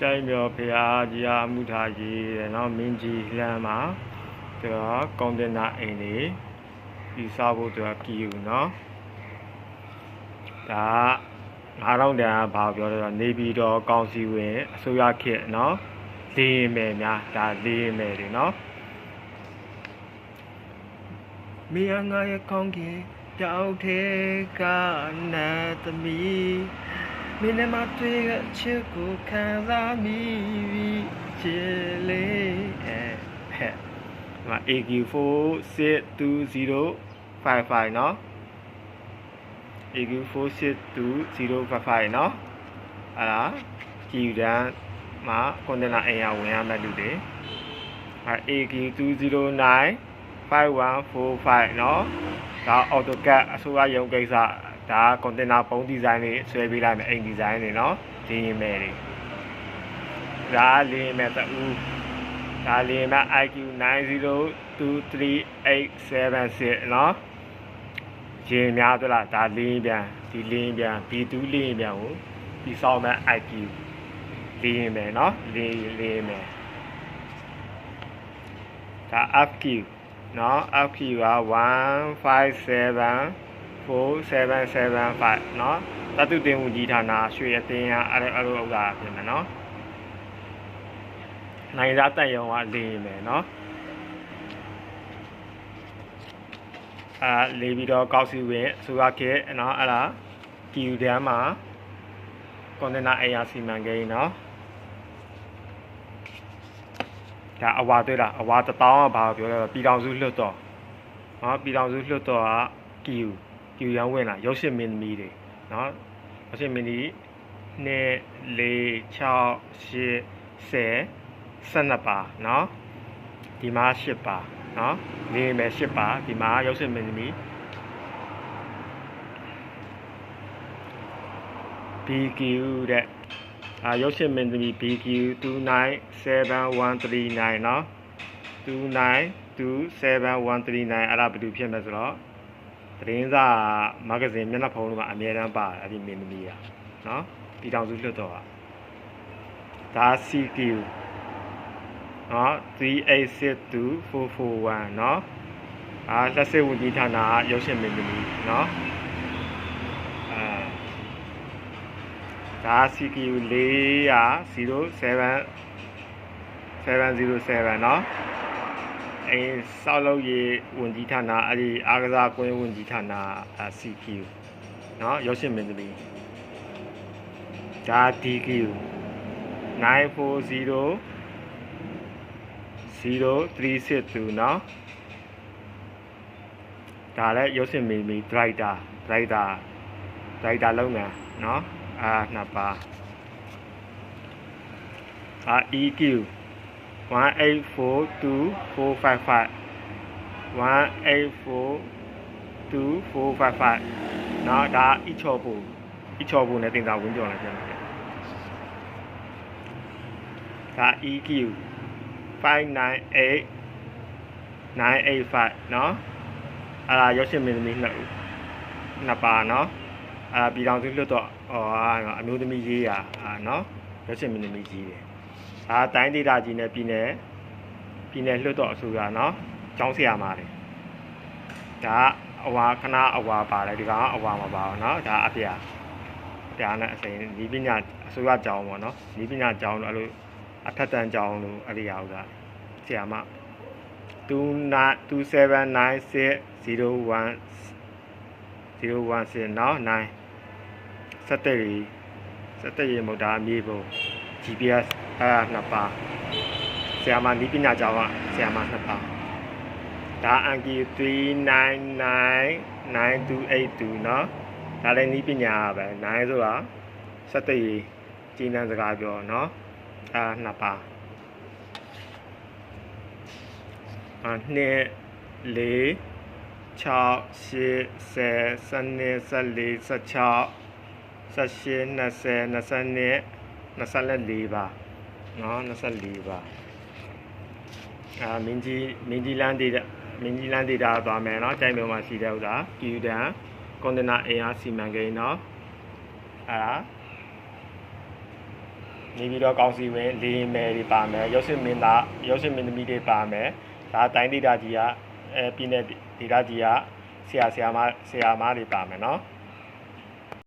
ကျိုင်းမြော်ဖရာကြီးအားမှုထားကြီးတဲ့နော်မင်းကြီးလမ်းမှာသူကကွန်တိန်နာအိမ်လေးဒီစားဖို့သူကကီယူနော်ဒါ9000တန်ကဘာပြောလဲဆိုတော့နေပြည်တော်ကောင်စီဝင်အစိုးရခေတ်နော်လေးရင်မယ်များဒါလေးရင်မယ်တွေနော်မီယငါရဲ့ကောင်းကင်တောက်သေးကနတ်သမီး မင်းနဲ့မတွေ့တဲ့အချစ်ကိုခံစားမိပြီချစ်လေးအဲဟဲ့ဒီမှာ AQ46255 เนาะ AQ46255 เนาะအဲ့ဒါကြည်တန်းမှာကွန်တိန်နာအိမ်ရဝင်ရမယ့်လူတွေအဲ AQ209 5145เนาะဒါ AutoCAD အစိုးရရုံးကိစ္စ ဒါကွန်တိန်နာပုံးဒီဇိုင်းလေးဆွဲပေးလိုက်မယ်အိမ်ဒီဇိုင်းတွေနော်ဒီရင်မဲ့တွေဒါလေးမဲ့တူဒါလေးမဲ့ IQ 902387နော်ရင်များသလားဒါလင်းပြန်ဒီလင်းပြန် B2 လင်းပြန်ကိုဒီဆောင်မဲ့ IQ လင်းမယ်နော်လင်းလင်းမယ်ဒါ FQ နော် FQ က157 4775เนาะတတုတင်ဝင်ကြီးဌာနရွှေအတင်းရအဲ့အဲ့လိုဥစ္စာပြင်မယ်เนาะနိုင်သားတက်ရုံကလင်းမယ်เนาะအာလေးပြီးတော့ကောက်စီဝင်အစိုးရခေတ်เนาะအဲ့ဒါကီယူတန်းမှာကွန်တိန်နာအေယာစီမံကိန်းเนาะဒါအဝါတွေ့လားအဝါတစ်တောင်းကဘာပြောလဲပြည်တော်စုလွတ်တော်เนาะပြည်တော်စုလွတ်တော်ကကီယူ ကျူရန်ဝင်လာရုပ်ရှင်မင်းသမီးတွေเนาะရုပ်ရှင်မင်းသမီး2 4 6 8 10 12ပါเนาะဒီမှာ10ပါเนาะနေမယ်10ပါဒီမှာရုပ်ရှင်မင်းသမီး BQ တဲ့အာရုပ်ရှင်မင်းသမီး BQ 297139เนาะ292739အဲ့ဒါဘယ်လိုဖြစ်မလဲဆိုတော့ သတင်းစာမဂဇင်းမျက်နှာဖုံးတို့ကအများအားပါတယ်အဲ့ဒီမင်းသမီးကနော်ပြည်တော်စုလွှတ်တော်ကဒါ CQ နော်386441နော်အာလက်စစ်ဝန်ကြီးဌာနရုပ်ရှင်မင်းသမီးနော်အာဒါ CQ 400 07 707နော် အဲစောက်လို့ရေဝန်ကြီးဌာနအဲ့ဒီအားကစားကွင်းဝန်ကြီးဌာန CQ เนาะရုပ်ရှင်မင်းသမီးဒါ DQ 940 0362เนาะဒါလည်းရုပ်ရှင်မင်းသမီး driver driver driver လုံးငန်းเนาะအာနှစ်ပါးအာ EQ 1842455 1842455เนาะဒါအီချော်ဘူးအီချော်ဘူးနဲ့တင်တာဝင်ကြော်လာပြန်တယ်ဒါ EQ 598 985เนาะအဲ့ဒါရုပ်ရှင်မင်းသမီးနှစ်ဦးနှစ်ပါเนาะအဲ့ဒါပြည်တော်စုလွတ်တော့ဟောအမျိုးသမီးရေးရအာเนาะရုပ်ရှင်မင်းသမီးကြီးတယ် ဒါတိုင်းဒေသကြီးနဲ့ပြည်နယ်ပြည်နယ်လွတ်တော့အစိုးရเนาะကျောင်းဆရာမတွေဒါအဝါခဏအဝါပါတယ်ဒီကောင်ကအဝါမပါဘူးเนาะဒါအပြာဒါနဲ့အစိမ်းဒီပညာအစိုးရကျောင်းပေါ့เนาะဒီပညာကျောင်းလို့အဲ့လိုအထက်တန်းကျောင်းလို့အဲ့ဒီရောက်တာဆရာမ279601 016เนาะ9စက်တက်ရီစက်တက်ရီမဟုတ်ဒါအမြေပုံ GPS အဲ့ဒါနှစ်ပါးဆရာမနီးပညာကျောင်းကဆရာမနှစ်ပါးဒါ ANKI 3999282เนาะဒါလည်းနီးပညာပဲ9ဆိုတာစက်တက်ရီကျင်းတန်းစကားပြောเนาะအဲ့ဒါနှစ်ပါးအနှစ်လေး6 8 10 12 14 16 18 20 22ပါ နော်24ပါအာမင်းကြီးမင်းကြီးလန်းဒေတာမင်းကြီးလန်းဒေတာသွားမယ်နော်ကြိုင်မြို့မှာရှိတဲ့ဥသာကီယူတန်ကွန်တနာအင်အားစီမံကိန်းနော်အာနေပြီးတော့ကောင်းစီဝင်လေးမယ်တွေပါမယ်ရုပ်ရှင်မင်းသားရုပ်ရှင်မင်းသမီးတွေပါမယ်ဒါတိုင်းဒေတာကြီးကအဲပြည်နယ်ဒေတာကြီးကဆရာဆရာမဆရာမတွေပါမယ်နော်